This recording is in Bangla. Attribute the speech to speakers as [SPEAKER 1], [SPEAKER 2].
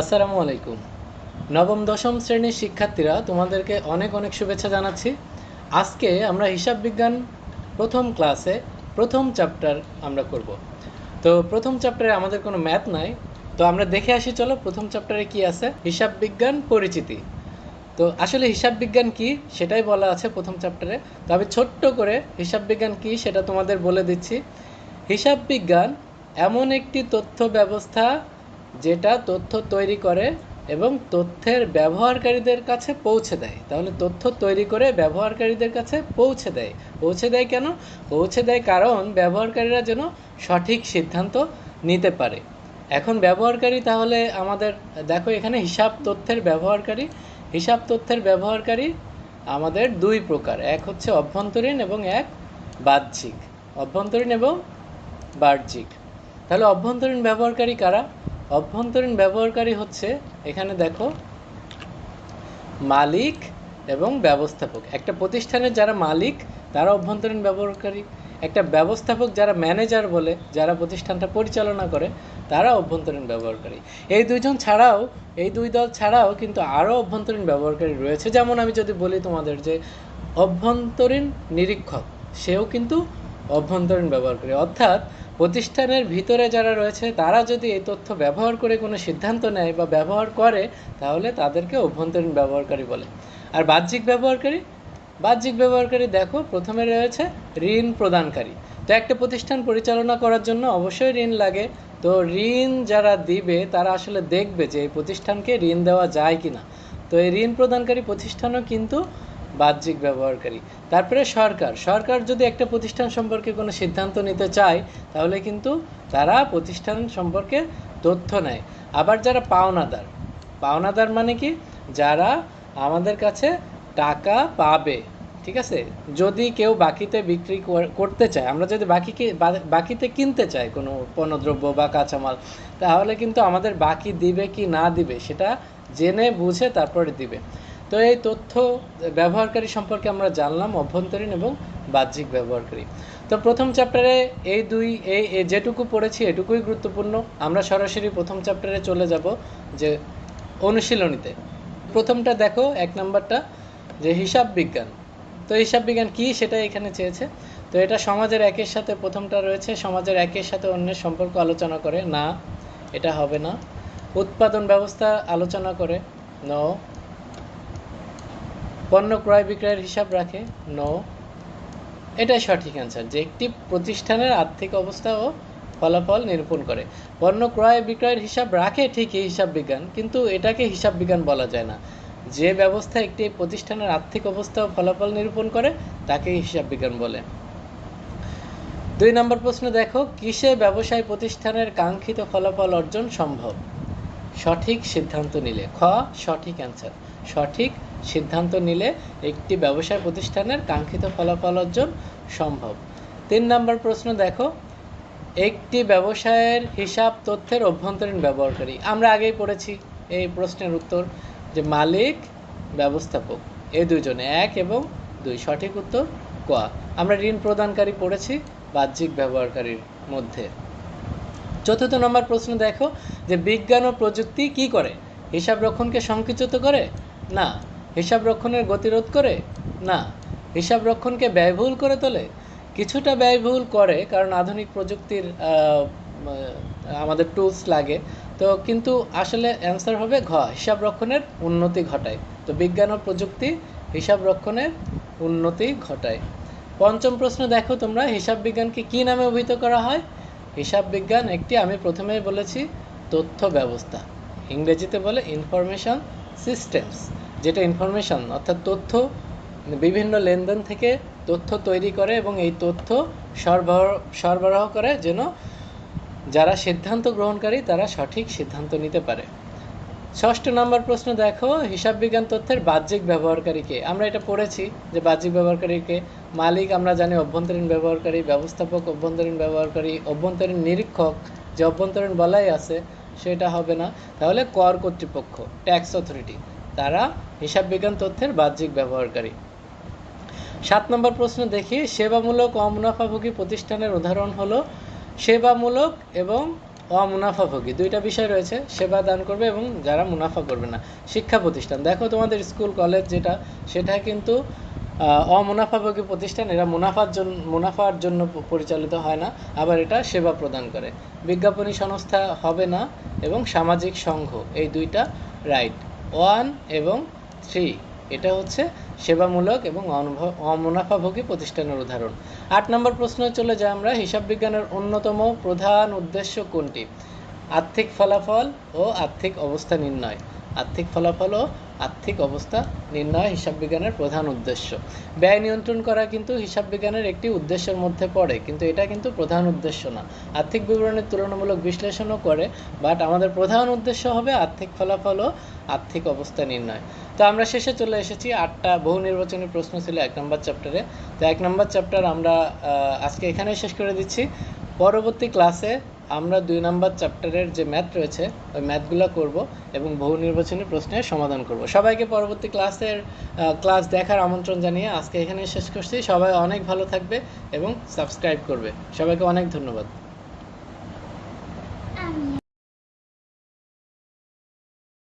[SPEAKER 1] আসসালামু আলাইকুম। নবম, দশম শ্রেণির শিক্ষার্থীরা, তোমাদেরকে অনেক অনেক শুভেচ্ছা জানাচ্ছি। আজকে আমরা হিসাব বিজ্ঞান প্রথম ক্লাসে প্রথম চ্যাপ্টার আমরা করব। তো প্রথম চ্যাপ্টারে আমাদের কোনো ম্যাথ নাই। তো আমরা দেখে আসি, চলো প্রথম চ্যাপ্টারে কি আছে? হিসাব বিজ্ঞান পরিচিতি। তো আসলে হিসাব বিজ্ঞান কি? সেটাই বলা আছে প্রথম চ্যাপ্টারে। তো আমি ছোট্ট করে হিসাব বিজ্ঞান কি, সেটা তোমাদের বলে দিচ্ছি। হিসাব বিজ্ঞান এমন একটি তথ্য ব্যবস্থা যেটা তথ্য তৈরি করে এবং তথ্যের ব্যবহারকারীদের কাছে পৌঁছে দেয়। তাহলে তথ্য তৈরি করে ব্যবহারকারীদের কাছে পৌঁছে দেয়। পৌঁছে দেয় কেন? পৌঁছে দেয় কারণ ব্যবহারকারীরা যেন সঠিক সিদ্ধান্ত নিতে পারে। এখন ব্যবহারকারী তাহলে আমাদের, দেখো এখানে হিসাব তথ্যের ব্যবহারকারী। হিসাব তথ্যের ব্যবহারকারী আমাদের দুই প্রকার, এক হচ্ছে অভ্যন্তরীণ এবং এক বাহ্যিক। অভ্যন্তরীণ এবং বাহ্যিক। তাহলে অভ্যন্তরীণ ব্যবহারকারী কারা? অভ্যন্তরীণ ব্যবহারকারী হচ্ছে, এখানে দেখো, মালিক এবং ব্যবস্থাপক। একটা প্রতিষ্ঠানের যারা মালিক, তারা অভ্যন্তরীণ ব্যবহারকারী। একটা ব্যবস্থাপক যারা ম্যানেজার বলে, যারা প্রতিষ্ঠানটা পরিচালনা করে, তারা অভ্যন্তরীণ ব্যবহারকারী। এই দুইজন ছাড়াও, এই দুই দল ছাড়াও কিন্তু আরও অভ্যন্তরীণ ব্যবহারকারী রয়েছে। যেমন আমি যদি বলি তোমাদের যে অভ্যন্তরীণ নিরীক্ষক, সেও কিন্তু অভ্যন্তরীণ ব্যবহারকারী। অর্থাৎ প্রতিষ্ঠানের ভিতরে যারা রয়েছে, তারা যদি এই তথ্য ব্যবহার করে কোনো সিদ্ধান্ত নেয় বা ব্যবহার করে, তাহলে তাদেরকে অভ্যন্তরীণ ব্যবহারকারী বলে। আর বাহ্যিক ব্যবহারকারী? বাহ্যিক ব্যবহারকারী দেখো, প্রথমে রয়েছে ঋণ প্রদানকারী। তো একটা প্রতিষ্ঠান পরিচালনা করার জন্য অবশ্যই ঋণ লাগে। তো ঋণ যারা দিবে, তারা আসলে দেখবে যে এই প্রতিষ্ঠানকে ঋণ দেওয়া যায় কিনা। তো এই ঋণ প্রদানকারী প্রতিষ্ঠানও কিন্তু বাহ্যিক ব্যবহারকারী। তারপরে সরকার। সরকার যদি একটা প্রতিষ্ঠান সম্পর্কে কোনো সিদ্ধান্ত নিতে চায়, তাহলে কিন্তু তারা প্রতিষ্ঠান সম্পর্কে তথ্য নেয়। আবার যারা পাওনাদার পাওনাদার মানে কি? যারা আমাদের কাছে টাকা পাবে, ঠিক আছে? যদি কেউ বাকিতে বিক্রি করতে চায়, আমরা যদি বাকিকে বাকিতে কিনতে চাই কোনো পণ্যদ্রব্য বা কাঁচামাল, তাহলে কিন্তু আমাদের বাকি দিবে কি না দিবে, সেটা জেনে বুঝে তারপরে দিবে। তো এই তথ্য ব্যবহারকারী সম্পর্কে আমরা জানলাম, অভ্যন্তরীণ এবং বাহ্যিক ব্যবহারকারী। তো প্রথম চ্যাপ্টারে এই দুই এই যেটুকু পড়েছি এটুকুই গুরুত্বপূর্ণ। আমরা সরাসরি প্রথম চ্যাপ্টারে চলে যাব যে অনুশীলনীতে। প্রথমটা দেখো, এক নাম্বারটা, যে হিসাব বিজ্ঞান। তো হিসাব বিজ্ঞান কি সেটা এখানে চেয়েছে? তো এটা সমাজের একের সাথে প্রথমটা রয়েছে, সমাজের একের সাথে অন্যের সম্পর্ক আলোচনা করে। না, এটা হবে না। উৎপাদন ব্যবস্থা আলোচনা করে। ন পণ্য ক্রয় বিক্রয়ের হিসাব রাখে? নো এটাই সঠিক অ্যান্সার যে একটি প্রতিষ্ঠানের আর্থিক অবস্থা ও ফলাফল নিরূপণ করে। পণ্য ক্রয় বিক্রয়ের হিসাব রাখে ঠিকই হিসাব বিজ্ঞান, কিন্তু এটাকে হিসাব বিজ্ঞান বলা যায় না। যে ব্যবস্থা একটি প্রতিষ্ঠানের আর্থিক অবস্থা ও ফলাফল নিরূপণ করে, তাকে হিসাব বিজ্ঞান বলে। দুই নম্বর প্রশ্ন, দেখো, কিসে ব্যবসায় প্রতিষ্ঠানের কাঙ্ক্ষিত ফলাফল অর্জন সম্ভব? সঠিক সিদ্ধান্ত নিলে। খ, সঠিক অ্যান্সার সঠিক সিদ্ধান্ত নিলে একটি ব্যবসায় প্রতিষ্ঠানের কাঙ্ক্ষিত ফলাফল অর্জন সম্ভব। তিন নম্বর প্রশ্ন দেখো, একটি ব্যবসায়ের হিসাব তথ্যের অভ্যন্তরীণ ব্যবহারকারী। আমরা আগেই পড়েছি এই প্রশ্নের উত্তর যে মালিক, ব্যবস্থাপক এই দুইজনে এক এবং দুই সঠিক উত্তর ক। আমরা ঋণ প্রদানকারী পড়েছি বাহ্যিক ব্যবহারকারীর মধ্যে। চতুর্থ নম্বর প্রশ্ন দেখো যে বিজ্ঞান ও প্রযুক্তি কি করে? হিসাব রক্ষণকে সংকুচিত করে? না হিসাব রক্ষণের গতিরোধ করে? না। হিসাব রক্ষণকে ব্যয়বহুল করে তোলে? কিছুটা ব্যয়বহুল করে, কারণ আধুনিক প্রযুক্তির আমাদের টুলস লাগে। তো কিন্তু আসলে অ্যান্সার হবে ঘ, হিসাব রক্ষণের উন্নতি ঘটায়। তো বিজ্ঞান ও প্রযুক্তি হিসাব রক্ষণের উন্নতি ঘটায়। পঞ্চম প্রশ্ন দেখো তোমরা, হিসাব বিজ্ঞানকে কি নামে অভিহিত করা হয়? হিসাব বিজ্ঞান একটি, আমি প্রথমেই বলেছি, তথ্য ব্যবস্থা। ইংরেজিতে বলে ইনফরমেশন সিস্টেমস যেটা ইনফরমেশন অর্থাৎ তথ্য বিভিন্ন লেনদেন থেকে তথ্য তৈরি করে এবং এই তথ্য সরবরাহ সরবরাহ করে যেন যারা সিদ্ধান্ত গ্রহণকারী তারা সঠিক সিদ্ধান্ত নিতে পারে। ষষ্ঠ নম্বর প্রশ্ন দেখো, হিসাব বিজ্ঞান তথ্যের বাহ্যিক ব্যবহারকারীকে আমরা এটা পড়েছি যে বাহ্যিক ব্যবহারকারীকে মালিক, আমরা জানি অভ্যন্তরীণ ব্যবহারকারী, ব্যবস্থাপক, অভ্যন্তরীণ ব্যবহারকারী, অভ্যন্তরীণ নিরীক্ষক, যে অভ্যন্তরীণ বলাই আছে সেটা হবে না। তাহলে কর কর্তৃপক্ষ ট্যাক্স অথরিটি তারা হিসাব বিজ্ঞান তথ্যের বাহ্যিক ব্যবহারকারী। সাত নম্বর প্রশ্ন দেখি, সেবামূলক অমুনাফাভোগী প্রতিষ্ঠানের উদাহরণ হলো, সেবামূলক এবং অমুনাফাভোগী। দুইটা বিষয় রয়েছে, সেবা দান করবে এবং যারা মুনাফা করবে না। শিক্ষা প্রতিষ্ঠান। দেখো তোমাদের স্কুল, কলেজ যেটা, সেটা কিন্তু অমুনাফাভোগী প্রতিষ্ঠান, এরা মুনাফার জন্য মুনাফার জন্য পরিচালিত হয় না, আবার এটা সেবা প্রদান করে। বিজ্ঞাপনী সংস্থা হবে না এবং সামাজিক সংঘ, এই দুইটা রাইট ওয়ান এবং থ্রি এটা হচ্ছে সেবামূলক এবং অমুনাফাভোগী প্রতিষ্ঠানের উদাহরণ। আট নম্বর প্রশ্ন চলে যায় আমরা, হিসাব বিজ্ঞানের অন্যতম প্রধান উদ্দেশ্য কোনটি? আর্থিক ফলাফল ও আর্থিক অবস্থা নির্ণয়। আর্থিক ফলাফল ও আর্থিক অবস্থা নির্ণয় হিসাব বিজ্ঞানের প্রধান উদ্দেশ্য। ব্যয় নিয়ন্ত্রণ করা কিন্তু হিসাব বিজ্ঞানের একটি উদ্দেশ্যের মধ্যে পড়ে, কিন্তু এটা কিন্তু প্রধান উদ্দেশ্য না। আর্থিক বিবরণের তুলনামূলক বিশ্লেষণও করে বাট আমাদের প্রধান উদ্দেশ্য হবে আর্থিক ফলাফল ও আর্থিক অবস্থা নির্ণয়। তো আমরা শেষে চলে এসেছি, আটটা বহু নির্বাচনী প্রশ্ন ছিল এক নম্বর চ্যাপ্টারে তো এক নম্বর চ্যাপ্টার আমরা আজকে এখানেই শেষ করে দিচ্ছি। পরবর্তী ক্লাসে আমরা দুই নম্বর চ্যাপ্টারের যে ম্যাথ রয়েছে, ওই ম্যাথগুলো করব এবং বহু নির্বাচনী প্রশ্নের সমাধান করব। সবাইকে পরবর্তী ক্লাসের ক্লাস দেখার আমন্ত্রণ জানিয়ে আজকে এখানে শেষ করছি। সবাই অনেক ভালো থাকবে এবং সাবস্ক্রাইব করবে। সবাইকে অনেক ধন্যবাদ।